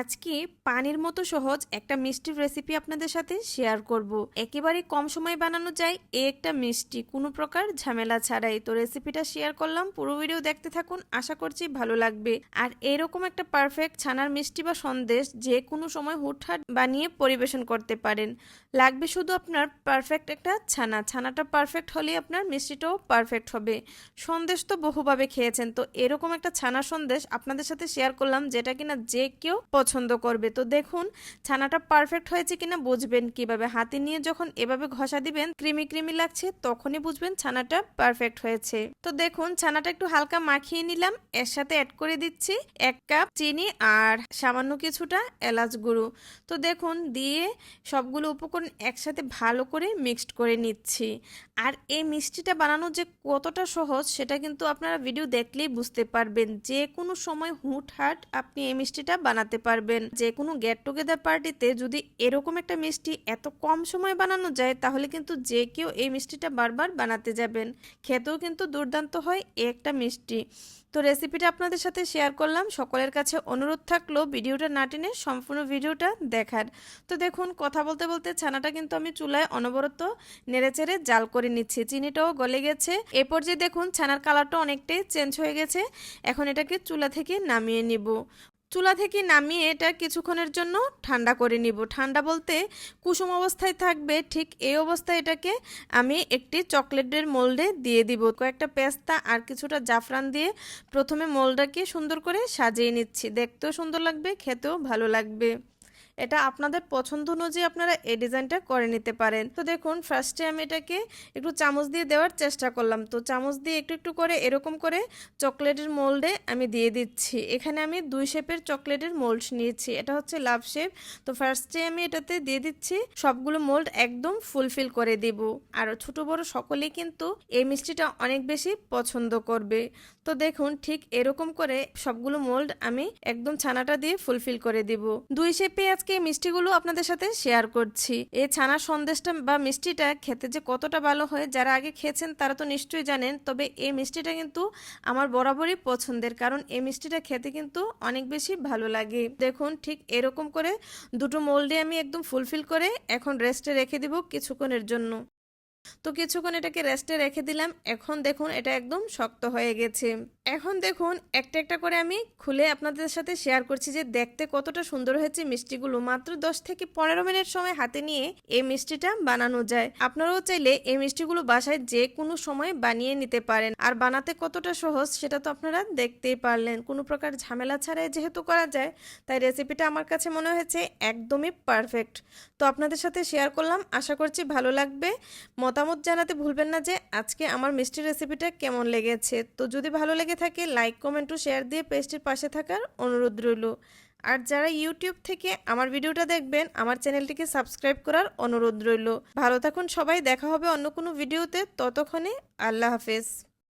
আজকে পানির মতো সহজ একটা মিষ্টির রেসিপি আপনাদের সাথে শেয়ার করব। একেবারে কম সময় বানানো যায় এই একটা মিষ্টি। কোনো প্রকার ঝামেলা ছাড়াই। তো রেসিপিটা শেয়ার করলাম। পুরো ভিডিও দেখতে থাকুন। আশা করছি ভালো লাগবে। আর এরকম একটা পারফেক্ট ছানার মিষ্টি বা সন্দেশ যে কোনো সময় হুটহাট বানিয়ে পরিবেশন করতে পারেন। লাগবে শুধু আপনার পারফেক্ট একটা ছানা। ছানাটা পারফেক্ট হলে আপনার মিষ্টিটাও পারফেক্ট হবে। সন্দেশ তো বহুভাবে খেয়েছেন। তো এরকম একটা ছানা সন্দেশ আপনাদের সাথে শেয়ার করলাম যেটা কিনা যে কেউ পছন্দ করবে। তো দেখুন, ছানাটা পারফেক্ট হয়েছে কিনা বুঝবেন কীভাবে। হাতে নিয়ে যখন এভাবে ঘষা দিবেন, ক্রিমি ক্রিমি লাগছে, তখনই বুঝবেন ছানাটা পারফেক্ট হয়েছে। তো দেখুন, ছানাটা একটু হালকা মাখিয়ে নিলাম। এর সাথে অ্যাড করে দিচ্ছি এক কাপ চিনি আর সামান্য কিছুটা এলাচ গুঁড়ো। তো দেখুন, দিয়ে সবগুলো উপকরণ একসাথে ভালো করে মিক্সড করে নিচ্ছি। আর এই মিষ্টিটা বানানো যে কতটা সহজ, সেটা কিন্তু আপনারা ভিডিও দেখলেই বুঝতে পারবেন। যে কোনো সময় হুটহাট আপনি এই মিষ্টিটা বানাতে পারবেন। যে কোনো গেট টুগেদার পার্টিতে যদি এরকম একটা মিষ্টি এত কম সময় বানানো যায়, তাহলে কিন্তু যে কেউ এই মিষ্টিটা বারবার বানাতে যাবেন। খেতেও কিন্তু দুর্দান্ত হয় একটা মিষ্টি। তো রেসিপিটা আপনাদের সাথে শেয়ার করলাম। সকলের কাছে অনুরোধ থাকল ভিডিওটা না টেনে সম্পূর্ণ ভিডিওটা দেখার। তো দেখুন, কথা বলতে বলতে ছানাটা কিন্তু আমি চুলায় অনবরত নেড়েচেড়ে জাল করে নিচ্ছি। চিনিটাও গলে গেছে। এরপর যে দেখুন, ছানার কালারটা অনেকটাই চেঞ্জ হয়ে গেছে। এখন এটাকে চুলা থেকে নামিয়ে নিব। চুলা থেকে নামিয়ে এটা কিছুক্ষণের জন্য ঠান্ডা করে নিব। ঠান্ডা বলতে কুসুম অবস্থায় থাকবে, ঠিক এই অবস্থায় এটাকে আমি একটি চকলেটের মোল্ডে দিয়ে দিব। কয়েকটা পেস্তা আর কিছুটা জাফরান দিয়ে প্রথমে মোল্ডটাকে সুন্দর করে সাজিয়ে নিচ্ছি। দেখতেও সুন্দর লাগবে, খেতেও ভালো লাগবে। এটা আপনাদের পছন্দ অনুযায়ী আপনারা এই ডিজাইনটা করে নিতে পারেন। তো দেখুন ফার্স্টে আমি এটাকে একটু চামচ দিয়ে দেওয়ার চেষ্টা করলাম। তো চামচ দিয়ে একটু একটু করে এরকম করে চকলেটের মোল্ডে আমি দিয়ে দিচ্ছি। এখানে আমি দুই শেপের চকলেটের মোল্ড নিয়েছি। এটা হচ্ছে লাভ শেপ তো ফার্স্টে আমি এটাতে দিয়ে দিচ্ছি, সবগুলো মোল্ড একদম ফুলফিল করে দেব। আর ছোট বড় সকলেই কিন্তু এই মিষ্টিটা অনেক বেশি পছন্দ করবে। তো দেখুন, ঠিক এরকম করে সবগুলো মোল্ড আমি একদম ছানাটা দিয়ে ফুলফিল করে দিব। দুই শেপে আজকে এই মিষ্টিগুলো আপনাদের সাথে শেয়ার করছি। এই ছানা সন্দেশটা বা মিষ্টিটা খেতে যে কতটা ভালো হয়, যারা আগে খেয়েছেন তারা তো নিশ্চয়ই জানেন, তবে এই মিষ্টিটা কিন্তু আমার বরাবরই পছন্দের, কারণ এই মিষ্টিটা খেতে কিন্তু অনেক বেশি ভালো লাগে। দেখুন, ঠিক এরকম করে দুটো মোল্ডে আমি একদম ফুলফিল করে এখন রেস্টে রেখে দিব কিছুক্ষণের জন্য। তো কিছুক্ষণ এটাকে রেস্টে রেখে দিলাম। এখন দেখুন এটা একদম শক্ত হয়ে গেছে। এখন দেখুন একটা একটা করে আমি খুলে আপনাদের সাথে শেয়ার করছি যে দেখতে কতটা সুন্দর হয়েছে মিষ্টিগুলো। মাত্র দশ থেকে পনেরো মিনিট সময় হাতে নিয়ে এই মিষ্টিটা বানানো যায়। আপনারাও চাইলে এই মিষ্টিগুলো বাসায় যে কোনো সময় বানিয়ে নিতে পারেন। আর বানাতে কতটা সহজ সেটা তো আপনারা দেখতেই পারলেন। কোনো প্রকার ঝামেলা ছাড়াই যেহেতু করা যায়, তাই রেসিপিটা আমার কাছে মনে হয়েছে একদমই পারফেক্ট তো আপনাদের সাথে শেয়ার করলাম। আশা করছি ভালো লাগবে। মতামত জানাতে ভুলবেন না যে আজকে আমার মিষ্টি রেসিপিটা কেমন লেগেছে। তো যদি ভালো লেগে থাকে লাইক কমেন্ট ও শেয়ার দিয়ে পেজটির পাশে থাকার অনুরোধ রইল। আর যারা ইউটিউব থেকে আমার ভিডিওটা দেখবেন, আমার চ্যানেলটিকে সাবস্ক্রাইব করার অনুরোধ রইল। ভালো থাকুন সবাই, দেখা হবে অন্য কোনো ভিডিওতে ততক্ষণে আল্লাহ হাফেজ।